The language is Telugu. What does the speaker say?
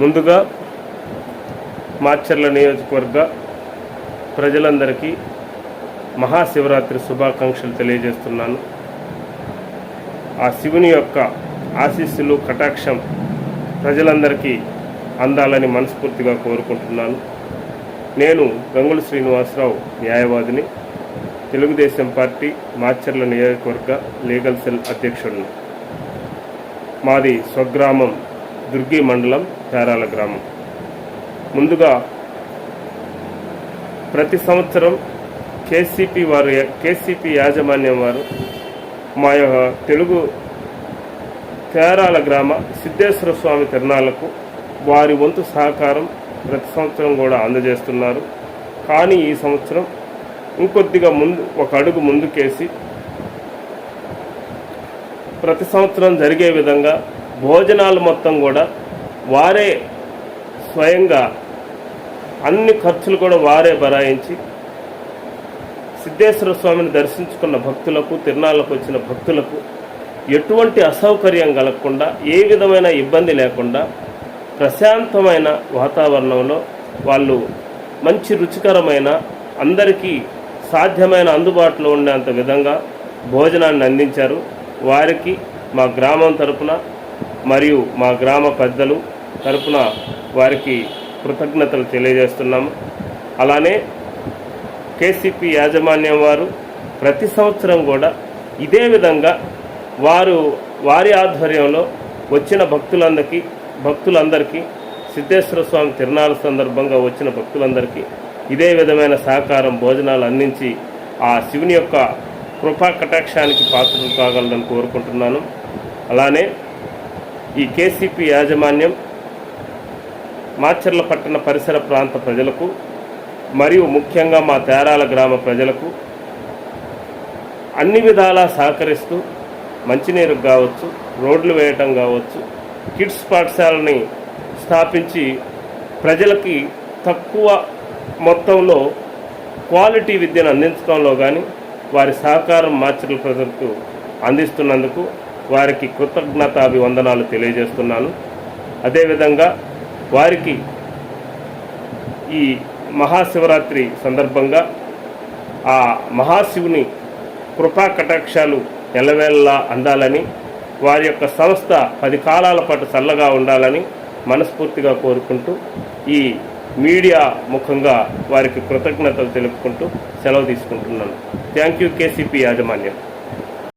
ముందుగా మాచర్ల నియోజకవర్గ ప్రజలందరికీ మహాశివరాత్రి శుభాకాంక్షలు తెలియజేస్తున్నాను. ఆ శివుని యొక్క ఆశీస్సులు కటాక్షం ప్రజలందరికీ అందాలని మనస్ఫూర్తిగా కోరుకుంటున్నాను. నేను గంగుల శ్రీనివాసరావు న్యాయవాదిని. తెలుగుదేశం పార్టీ మాచర్ల నియోజకవర్గ లీగల్ సెల్ అధ్యక్షుడిని. మాది స్వగ్రామం దుర్గి మండలం పేరాల గ్రామం. ముందుగా ప్రతి సంవత్సరం కేసీపీ వారు కేసీపీ యాజమాన్యం వారు మా యొక్క తెలుగు పేరాల గ్రామ సిద్ధేశ్వర స్వామి తిరణాలకు వారి వంతు సహకారం ప్రతి సంవత్సరం కూడా అందజేస్తున్నారు. కానీ ఈ సంవత్సరం ఇంకొద్దిగా ముందు ఒక అడుగు ముందుకేసి ప్రతి సంవత్సరం జరిగే విధంగా భోజనాలు మొత్తం కూడా వారే స్వయంగా అన్ని ఖర్చులు కూడా వారే బరాయించి సిద్ధేశ్వర స్వామిని దర్శించుకున్న భక్తులకు తిరునాళ్ళకు వచ్చిన భక్తులకు ఎటువంటి అసౌకర్యం కలగకుండా ఏ విధమైన ఇబ్బంది లేకుండా ప్రశాంతమైన వాతావరణంలో వాళ్ళు మంచి రుచికరమైన అందరికీ సాధ్యమైన అందుబాటులో ఉండేంత విధంగా భోజనాన్ని అందించారు. వారికి మా గ్రామం తరపున మరియు మా గ్రామ పెద్దలు తరపున వారికి కృతజ్ఞతలు తెలియజేస్తున్నాము. అలానే కేసీపీ యాజమాన్యం వారు ప్రతి సంవత్సరం కూడా ఇదే విధంగా వారు వారి ఆధ్వర్యంలో వచ్చిన భక్తులందరికీ భక్తులందరికీ సిద్ధేశ్వర స్వామి తిరునాళ్ళ సందర్భంగా వచ్చిన భక్తులందరికీ ఇదే విధమైన సహకారం భోజనాలు అందించి ఆ శివుని యొక్క కృపా కటాక్షానికి పాత్రలు కాగలదని కోరుకుంటున్నాను. అలానే ఈ కేసీపీ యాజమాన్యం మాచర్ల పట్టణ పరిసర ప్రాంత ప్రజలకు మరియు ముఖ్యంగా మా తేరాల గ్రామ ప్రజలకు అన్ని విధాలా సహకరిస్తూ మంచినీరు కావచ్చు రోడ్లు వేయటం కావచ్చు కిడ్స్ పాఠశాలని స్థాపించి ప్రజలకి తక్కువ మొత్తంలో క్వాలిటీ విద్యను అందించడంలో కానీ వారి సహకారం మాచర్ల ప్రజలకు అందిస్తున్నందుకు వారికి కృతజ్ఞతాభివందనాలు తెలియజేస్తున్నాను. అదేవిధంగా వారికి ఈ మహాశివరాత్రి సందర్భంగా ఆ మహాశివుని కృపా కటాక్షాలు ఎల్లవేళలా అందాలని వారి యొక్క సంస్థ పది కాలాల పాటు చల్లగా ఉండాలని మనస్ఫూర్తిగా కోరుకుంటూ ఈ మీడియా ముఖంగా వారికి కృతజ్ఞతలు తెలుపుకుంటూ సెలవు తీసుకుంటున్నాను. థ్యాంక్ యూ కేసీపీ యాజమాన్యం.